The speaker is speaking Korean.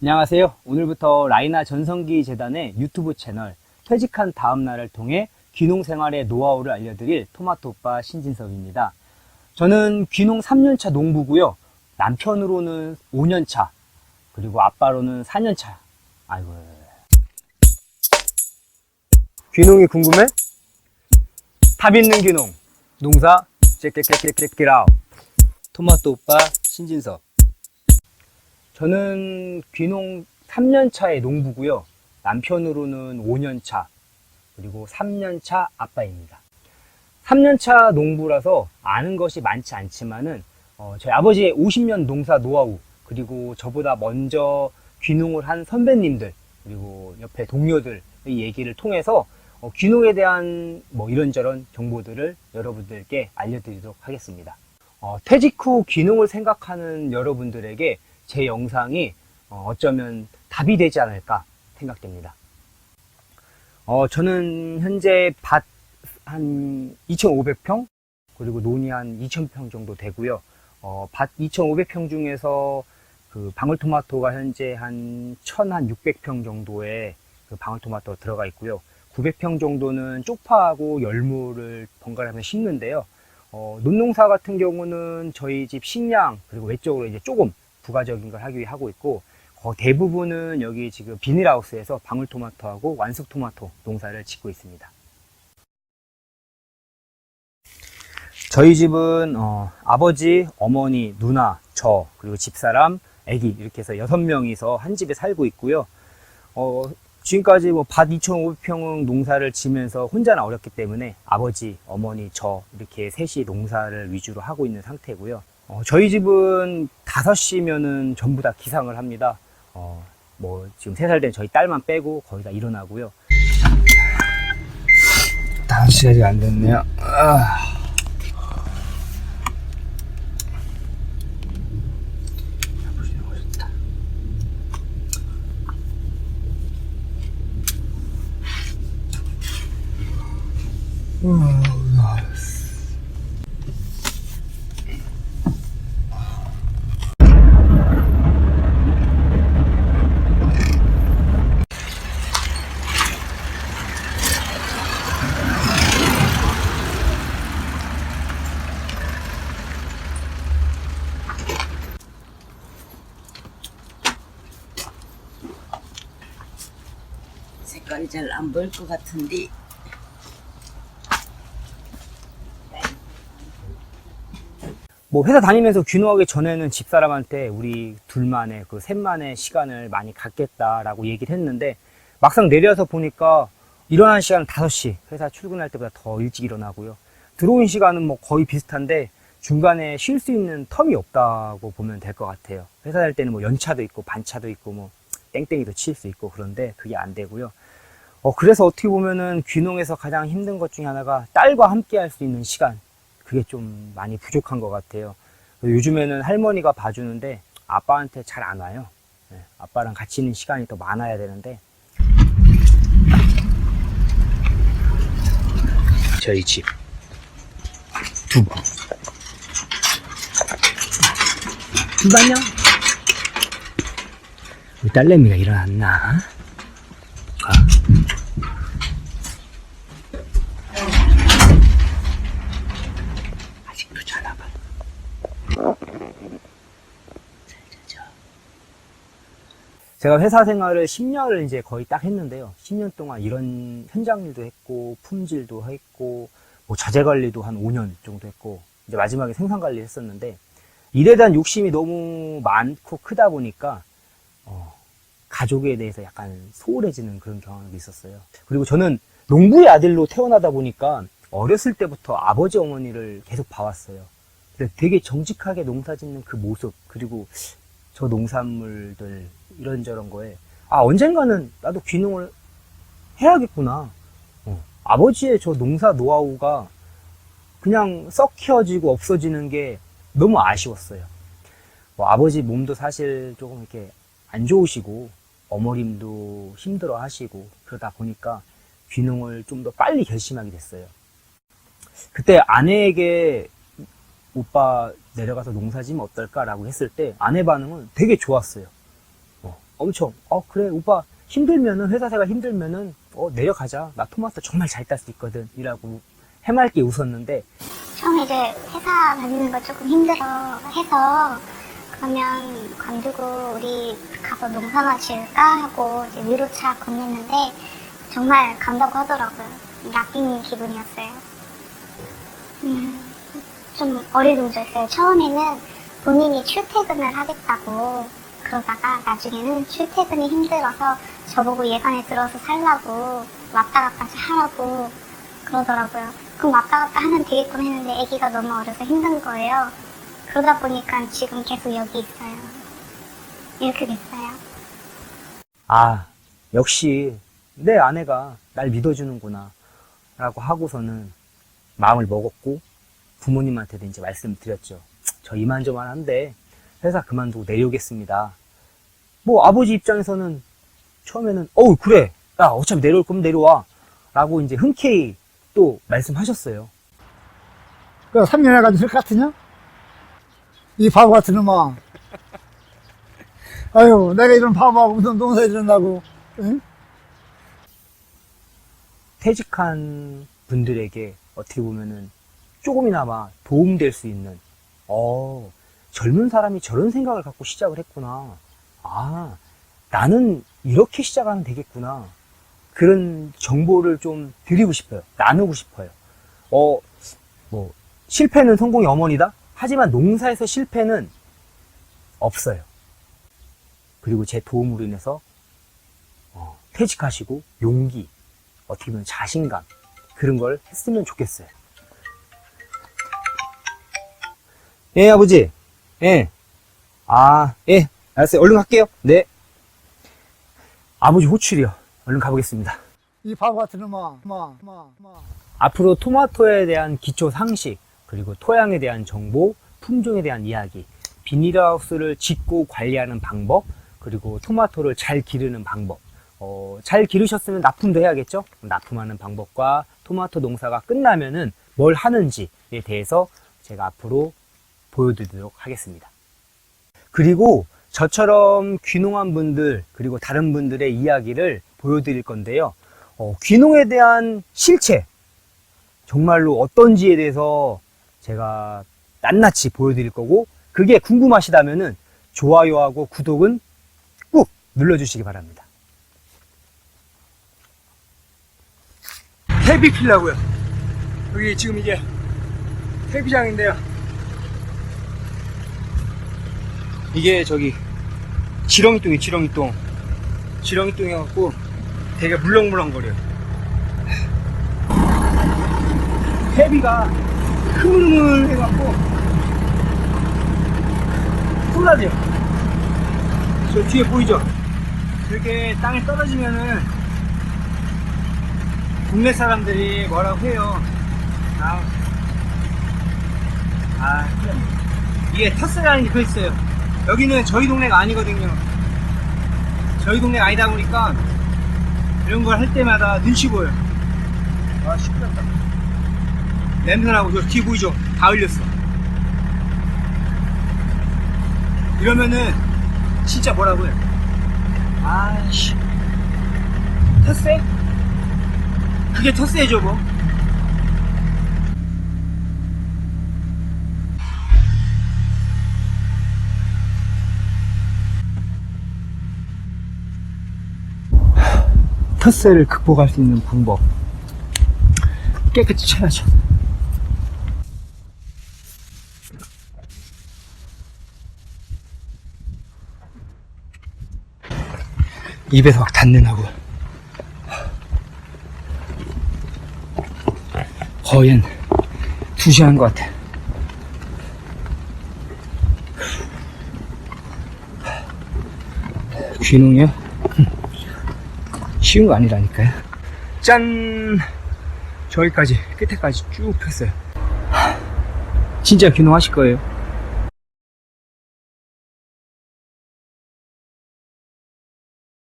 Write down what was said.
안녕하세요. 오늘부터 라이나 전성기 재단의 유튜브 채널 퇴직한 다음 날을 통해 귀농 생활의 노하우를 알려드릴 토마토 오빠 신진섭입니다. 저는 귀농 3년차 농부고요. 남편으로는 5년차, 그리고 아빠로는 4년차. 아이고. 귀농이 궁금해? 답 있는 귀농. 농사 째깨깨깨깨깨라우. 토마토 오빠 신진섭. 저는 귀농 3년 차의 농부고요. 남편으로는 5년 차, 그리고 3년 차 아빠입니다. 3년 차 농부라서 아는 것이 많지 않지만은 어, 저희 아버지의 50년 농사 노하우 그리고 저보다 먼저 귀농을 한 선배님들 그리고 옆에 동료들의 얘기를 통해서 어, 귀농에 대한 뭐 이런저런 정보들을 여러분들께 알려드리도록 하겠습니다. 어, 퇴직 후 귀농을 생각하는 여러분들에게 제 영상이 어, 어쩌면 답이 되지 않을까 생각됩니다. 어, 저는 현재 밭 한 2,500평 그리고 논이 한 2,000평 정도 되고요. 어, 밭 2,500평 중에서 그 방울토마토가 현재 한 1,600평 정도의 그 방울토마토가 들어가 있고요. 900평 정도는 쪽파하고 열무를 번갈아가면서 심는데요. 어, 논농사 같은 경우는 저희 집 식량 그리고 외적으로 이제 조금 부가적인 걸 하기 위해 하고 있고 거 대부분은 여기 지금 비닐하우스에서 방울토마토하고 완숙토마토 농사를 짓고 있습니다. 저희 집은 어, 아버지, 어머니, 누나, 저 그리고 집사람, 아기 이렇게 해서 여섯 명이서 한 집에 살고 있고요. 어, 지금까지 뭐 밭 2,500평 농사를 지면서 혼자는 어렵기 때문에 아버지, 어머니, 저 이렇게 셋이 농사를 위주로 하고 있는 상태고요. 어, 저희 집은 5시면은 전부 다 기상을 합니다. 어, 뭐 지금 3살 된 저희 딸만 빼고 거의 다 일어나고요. 5시 아직 안 됐네요. 아. 색깔이 잘 안 보일 것 같은데. 뭐 회사 다니면서 귀농하기 전에는 집사람한테 우리 둘만의 그 셋만의 시간을 많이 갖겠다라고 얘기를 했는데 막상 내려서 보니까 일어나는 시간은 5시 회사 출근할 때보다 더 일찍 일어나고요. 들어온 시간은 뭐 거의 비슷한데 중간에 쉴 수 있는 텀이 없다고 보면 될 것 같아요. 회사 다닐 때는 뭐 연차도 있고 반차도 있고 뭐 땡땡이도 칠 수 있고 그런데 그게 안 되고요 어 그래서 어떻게 보면은 귀농에서 가장 힘든 것 중에 하나가 딸과 함께 할 수 있는 시간 그게 좀 많이 부족한 것 같아요. 요즘에는 할머니가 봐주는데 아빠한테 잘 안 와요. 네, 아빠랑 같이 있는 시간이 더 많아야 되는데. 저희 집. 두 번. 두 번요? 우리 딸내미가 일어났나? 아. 아직도 자나 봐. 제가 회사 생활을 10년을 이제 거의 딱 했는데요. 10년 동안 이런 현장 일도 했고, 품질도 했고, 뭐 자재 관리도 한 5년 정도 했고, 이제 마지막에 생산 관리를 했었는데, 일에 대한 욕심이 너무 많고 크다 보니까, 어, 가족에 대해서 약간 소홀해지는 그런 경험이 있었어요. 그리고 저는 농부의 아들로 태어나다 보니까 어렸을 때부터 아버지 어머니를 계속 봐왔어요. 되게 정직하게 농사 짓는 그 모습, 그리고 저 농산물들 이런저런 거에 아 언젠가는 나도 귀농을 해야겠구나. 어, 아버지의 저 농사 노하우가 그냥 썩혀지고 없어지는 게 너무 아쉬웠어요. 뭐 아버지 몸도 사실 조금 이렇게 안 좋으시고 어머님도 힘들어 하시고 그러다 보니까 귀농을 좀 더 빨리 결심하게 됐어요. 그때 아내에게 오빠 내려가서 농사 지면 어떨까라고 했을 때 아내 반응은 되게 좋았어요. 어, 엄청 어 그래 오빠 힘들면은 회사 생활 힘들면은 어 내려가자 나 토마토 정말 잘 딸 수 있거든 이라고 해맑게 웃었는데 처음에 이제 회사 다니는 거 조금 힘들어 해서 그러면 관두고 우리 가서 농사나 지을까 하고 이제 위로차 건넸는데 정말 간다고 하더라고요. 낚인 기분이었어요. 음, 좀 어리둥절했어요. 처음에는 본인이 출퇴근을 하겠다고 그러다가 나중에는 출퇴근이 힘들어서 저보고 예산에 들어서 살라고 왔다 갔다 하라고 그러더라고요. 그럼 왔다 갔다 하면 되겠군 했는데 아기가 너무 어려서 힘든 거예요. 그러다 보니까 지금 계속 여기 있어요. 이렇게 됐어요. 아 역시 내 아내가 날 믿어주는구나 라고 하고서는 마음을 먹었고 부모님한테도 이제 말씀드렸죠 저 이만저만한데 회사 그만두고 내려오겠습니다 뭐 아버지 입장에서는 처음에는 어우 그래 야 어차피 내려올 거면 내려와 라고 이제 흔쾌히 또 말씀하셨어요 그 3년 해가지고 쓸 것 같으냐? 이 바보 같은 놈아. 아유, 내가 이런 바보하고 무슨 농사 지른다고. 응? 퇴직한 분들에게 어떻게 보면은 조금이나마 도움될 수 있는, 어, 젊은 사람이 저런 생각을 갖고 시작을 했구나. 아, 나는 이렇게 시작하면 되겠구나. 그런 정보를 좀 드리고 싶어요. 나누고 싶어요. 어, 뭐, 실패는 성공의 어머니다? 하지만 농사에서 실패는 없어요. 그리고 제 도움으로 인해서, 어, 퇴직하시고 용기, 어떻게 보면 자신감 그런 걸 했으면 좋겠어요. 예, 아버지. 예. 아, 예. 알았어요. 얼른 갈게요. 네. 아버지 호출이요. 얼른 가보겠습니다. 이 바보 같은 놈아. 마, 마, 마. 앞으로 토마토에 대한 기초 상식, 그리고 토양에 대한 정보, 품종에 대한 이야기, 비닐하우스를 짓고 관리하는 방법, 그리고 토마토를 잘 기르는 방법, 어, 잘 기르셨으면 납품도 해야겠죠? 납품하는 방법과 토마토 농사가 끝나면은 뭘 하는지에 대해서 제가 앞으로 보여드리도록 하겠습니다. 그리고 저처럼 귀농한 분들, 그리고 다른 분들의 이야기를 보여드릴 건데요. 어, 귀농에 대한 실체, 정말로 어떤지에 대해서 제가 낱낱이 보여드릴 거고, 그게 궁금하시다면은 좋아요하고 구독은 꾹 눌러주시기 바랍니다. 퇴비 필라고요. 여기 지금 이게 퇴비장인데요. 이게 저기 지렁이똥이 지렁이똥. 지렁이똥이 갖고 되게 물렁물렁거려요. 퇴비가 흐물흐물 해갖고 쏟아져요. 저 뒤에 보이죠? 이렇게 땅에 떨어지면은 국내 사람들이 뭐라고 해요. 아, 아. 이게 터스라는 게그 있어요. 여기는 저희 동네가 아니거든요. 저희 동네가 아니다 보니까 이런 걸 할 때마다 눈치 보여. 아, 시끄럽다. 냄새나고 저 뒤에 보이죠? 다 흘렸어. 이러면은 진짜 뭐라고요? 아씨. 터세? 그게 터세죠 뭐. 텃세를 극복할 수 있는 방법. 깨끗이 쳐야죠 입에서 막 하고. 거의 한 2시간 것 같아. 귀농이요? 쉬운 거 아니라니까요. 짠! 저기까지, 끝에까지 쭉 폈어요. 진짜 귀농하실 거예요.